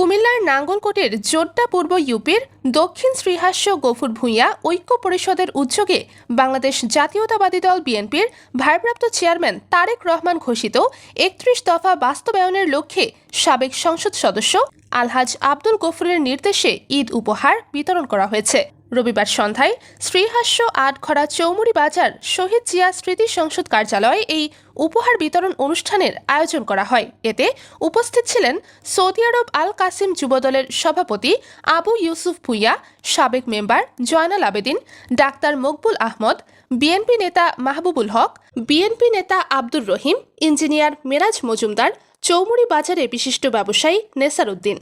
কুমিল্লার নাঙ্গলকোটের জোড্ডা পূর্ব ইউপির দক্ষিণ শ্রীহাস্য গফুর ভূঁইয়া ঐক্য পরিষদের উদ্যোগে বাংলাদেশ জাতীয়তাবাদী দল বিএনপির ভারপ্রাপ্ত চেয়ারম্যান তারেক রহমান ঘোষিত একত্রিশ দফা বাস্তবায়নের লক্ষ্যে সাবেক সংসদ সদস্য আলহাজ আব্দুল গফুরের নির্দেশে ঈদ উপহার বিতরণ করা হয়েছে। রবিবার সন্ধ্যায় শ্রীহাস্য আটখরা চৌমুড়ি বাজার শহীদ জিয়া স্মৃতি সংসদ কার্যালয়ে এই উপহার বিতরণ অনুষ্ঠানের আয়োজন করা হয়। এতে উপস্থিত ছিলেন সৌদি আরব আল কাসিম যুবদলের সভাপতি আবু ইউসুফ ভুইয়া, সাবেক member Joynal Abedin, doctor Maqbul Ahmed, BNP নেতা মাহবুবুল হক, বিএনপি নেতা আব্দুর রহিম, ইঞ্জিনিয়ার মেরাজ মজুমদার চৌমুড়ি বাজারে বিশিষ্ট ব্যবসায়ী নেসার উদ্দিন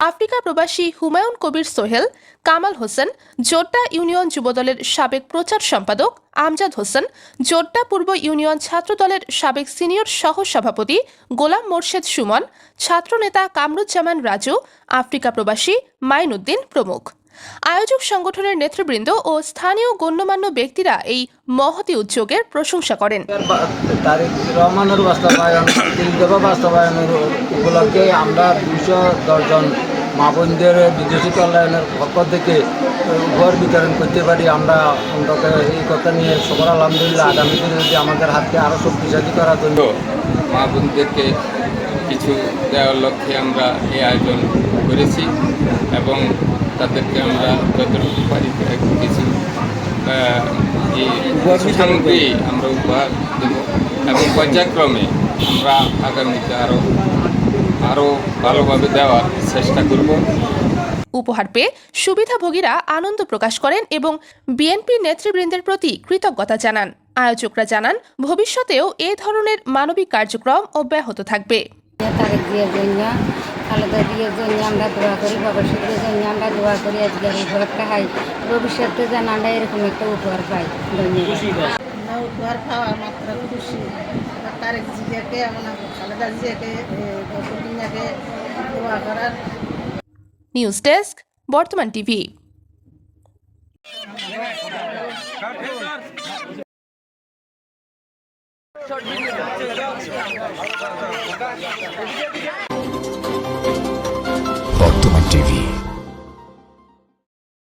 আফ্রিকা প্রবাসী হুমায়ুন কবির সোহেল, কামাল হোসেন, জোড্ডা ইউনিয়ন যুবদলের সাবেক প্রচার সম্পাদক আমজাদ হোসেন, জোড্ডা পূর্ব ইউনিয়ন ছাত্রদলের সাবেক সিনিয়র সহ সভাপতি গোলাম মোর্শেদ সুমন, ছাত্রনেতা কামরুজ্জামান রাজু, আফ্রিকা প্রবাসী মাইনুদ্দিন প্রমুখ। আয়োজক সংগঠনের নেতৃবৃন্দ ও স্থানীয় গণ্যমান্য ব্যক্তিরা এই মহতি উদ্যোগের প্রশংসা করেন। রহমানের বাস্তবায়ন বাস্তবায়নের উপলক্ষে আমরা দুশো দশজন মা বোনদের বিদেশি কল্যাণের পক্ষ থেকে উপহার বিতরণ করতে পারি। আমরা অন্তত এই কথা নিয়ে সবার আলহামদুলিল্লাহ আগামী দিনে যদি আমাদের হাতকে আরও শক্তিশালী করার জন্য। মা বোনদেরকে কিছু দেওয়ার লক্ষ্যে আমরা এই আয়োজন করেছি। এবং তাদেরকে আমরা যতটুকু পারি কিছু সামগ্রী আমরা উপহার দেব এবং পর্যায়ক্রমে আমরা আগামীতে আরও আরও ভালোভাবে দেওয়ার চেষ্টা করব। উপহার পেয়ে সুবিধাভোগীরা আনন্দ প্রকাশ করেন এবং বিএনপি নেতৃবৃন্দের প্রতি কৃতজ্ঞতা জানান। আয়োজকরা জানান ভবিষ্যতেও এ ধরনের মানবিক কার্যক্রম অব্যাহত থাকবে। খালেদা জিয়ার জন্য আমরা দোয়া করি বাবা ভবিষ্যতের জন্য আমরা দোয়া করি আজকে আর উপহারটা খাই। ভবিষ্যতে যেন আমরা এরকম একটা উপহার পাই। ধন্যবাদ। আমরা উপহার পাওয়া মাত্র খুশি। আমরা তারেক জিয়াকে আমরা খালেদা জিয়াকে দোয়া করার। News desk Bartaman TV. Bartaman TV.